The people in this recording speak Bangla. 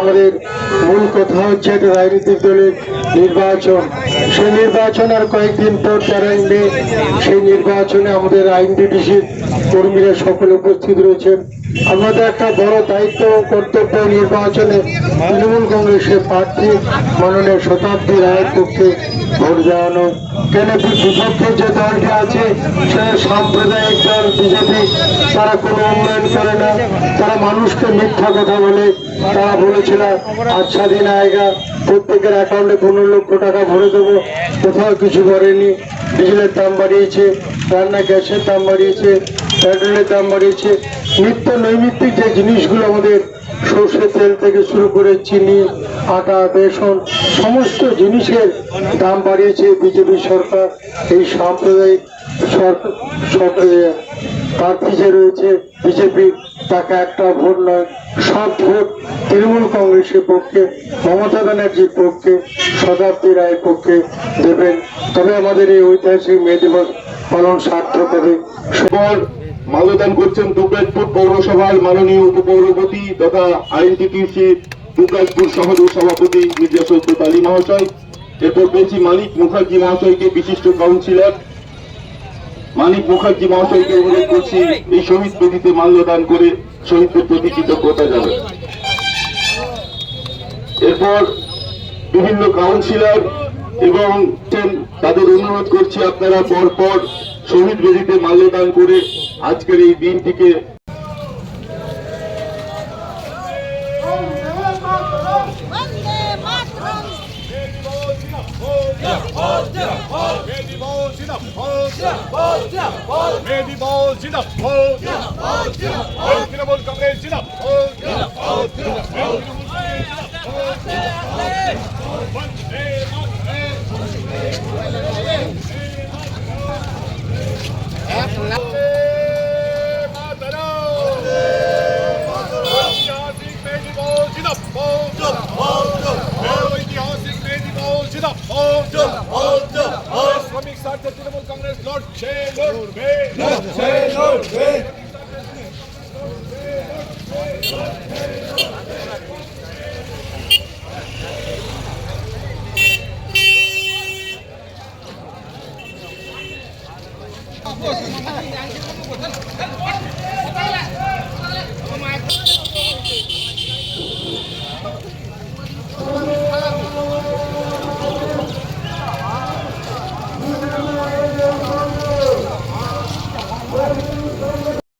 আমাদের মূল কথা হচ্ছে একটা রাজনৈতিক দলের নির্বাচন। সেই নির্বাচন আর কয়েকদিন পর তারা সেই নির্বাচনে আমাদের আইনডিডিসির কর্মীরা সকলে উপস্থিত রয়েছেন। আমাদের একটা বড় দায়িত্ব কর্তব্য নির্বাচনে তৃণমূল কংগ্রেসের প্রার্থী মাননীয় শতাব্দী রায়ের পক্ষে ভোট দেওয়ানো। কেন বিপক্ষে যে দলটি আছে, সে সাম্প্রদায়িক দল, বিজেপি, তারা কোনো উন্নয়ন করে না। তারা মানুষকে মিথ্যা কথা বলে। তারা বলেছিল আচ্ছা দিন আয়গা প্রত্যেকের অ্যাকাউন্টে পনেরো লক্ষ টাকা ভরে দেবো। কোথাও কিছু করেনি। ডিজেলের দাম বাড়িয়েছে, রান্না গ্যাসের দাম বাড়িয়েছে, পেট্রোলের দাম বাড়িয়েছে। নিত্য নৈমিত্তিক যে জিনিসগুলো আমাদের সর্ষের তেল থেকে শুরু করে চিনি আটা বেসন, সমস্ত জিনিসের দাম বাড়িয়েছে বিজেপি সরকার। এই সাম্প্রদায়িক প্রার্থী যে রয়েছে বিজেপি। তাকে একটা ভোট নয়, সব ভোট তৃণমূল কংগ্রেসের পক্ষে, মমতা ব্যানার্জির পক্ষে শতাব্দী রায়ের পক্ষে দেবেন। তবে আমাদের এই ঐতিহাসিক মে দিবস পালন সার্থক হবে। পর মাল্যদান করছেন দুবরাজপুর পৌরসভার মাননীয় উপপৌরপতি তথা আইনটিটিসি দুবরাজপুর শহর সভাপতি মির্জা সৈকত আলী মহাশয়। এরপর পেয়েছি মানিক মুখার্জি মহাশয়কে বিশিষ্ট কাউন্সিলর। মানিক মুখার্জি মহাশয়কে অনুরোধ করছি, এই শহীদ বেদিতে মাল্যদান করে শহীদদের প্রতি কৃতজ্ঞতা জানান এরপর বিভিন্ন কাউন্সিলর এবং তাদের অনুরোধ করছি আপনারা পরপর শহীদ বেদিতে মাল্যদান করে আজকের এই দিনটিকে ಕಾಂಗ್ರೆಸ್ ಲೋಡ್ಸೆ ಲೋಡ್ಬೆ ಲೋಡ್ಸೆ ಲೋಡ್ಬೆ Come on.